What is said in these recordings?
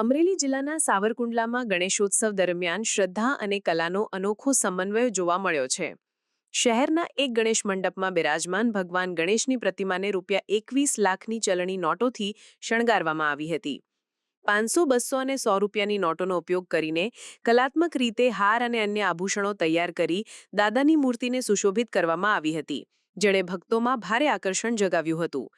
અમરેલી જિલ્લાના સાવરકુંડલામાં ગણેશોત્સવ દરમિયાન શ્રદ્ધા અને કલાનો અનોખો સમન્વય જોવા મળ્યો છે. શહેરના એક ગણેશ મંડપમાં બિરાજમાન ભગવાન ગણેશની પ્રતિમાને રૂપિયા એકવીસ લાખની ચલણી નોટોથી શણગારવામાં આવી હતી. પાંચસો બસો અને સો રૂપિયાની નોટોનો ઉપયોગ કરીને કલાત્મક રીતે હાર અને અન્ય આભૂષણો તૈયાર કરી દાદાની મૂર્તિને સુશોભિત કરવામાં આવી હતી. જેણે ભક્તોમાં ભારે આકર્ષણ જગાવ્યું હતું.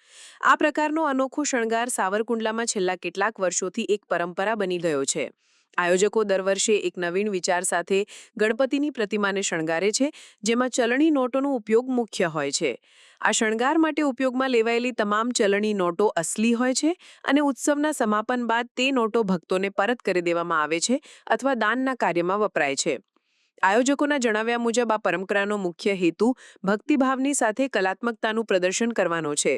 આ પ્રકારનો અનોખો શણગાર સાવરકુંડલામાં છેલ્લા કેટલાક વર્ષોથી એક પરંપરા બની ગયો છે. આયોજકો દર વર્ષે એક નવીન વિચાર સાથે ગણપતિની પ્રતિમાને શણગારે છે, જેમાં ચલણી નોટોનો ઉપયોગ મુખ્ય હોય છે. આ શણગાર માટે ઉપયોગમાં લેવાયેલી તમામ ચલણી નોટો અસલી હોય છે અને ઉત્સવના સમાપન બાદ તે નોટો ભક્તોને પરત કરી દેવામાં આવે છે અથવા દાનના કાર્યમાં વપરાય છે. આયોજકોના જણાવ્યા મુજબ, આ પરંપરાનો મુખ્ય હેતુ ભક્તિભાવની સાથે કલાત્મકતાનું પ્રદર્શન કરવાનો છે.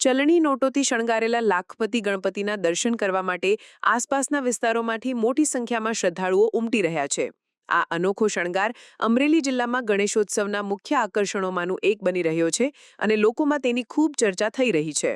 ચલણી નોટોથી શણગારેલા લાખપતિ ગણપતિના દર્શન કરવા માટે આસપાસના વિસ્તારોમાંથી મોટી સંખ્યામાં શ્રદ્ધાળુઓ ઉમટી રહ્યા છે. આ અનોખો શણગાર અમરેલી જિલ્લામાં ગણેશોત્સવના મુખ્ય આકર્ષણોમાંનું એક બની રહ્યો છે અને લોકોમાં તેની ખૂબ ચર્ચા થઈ રહી છે.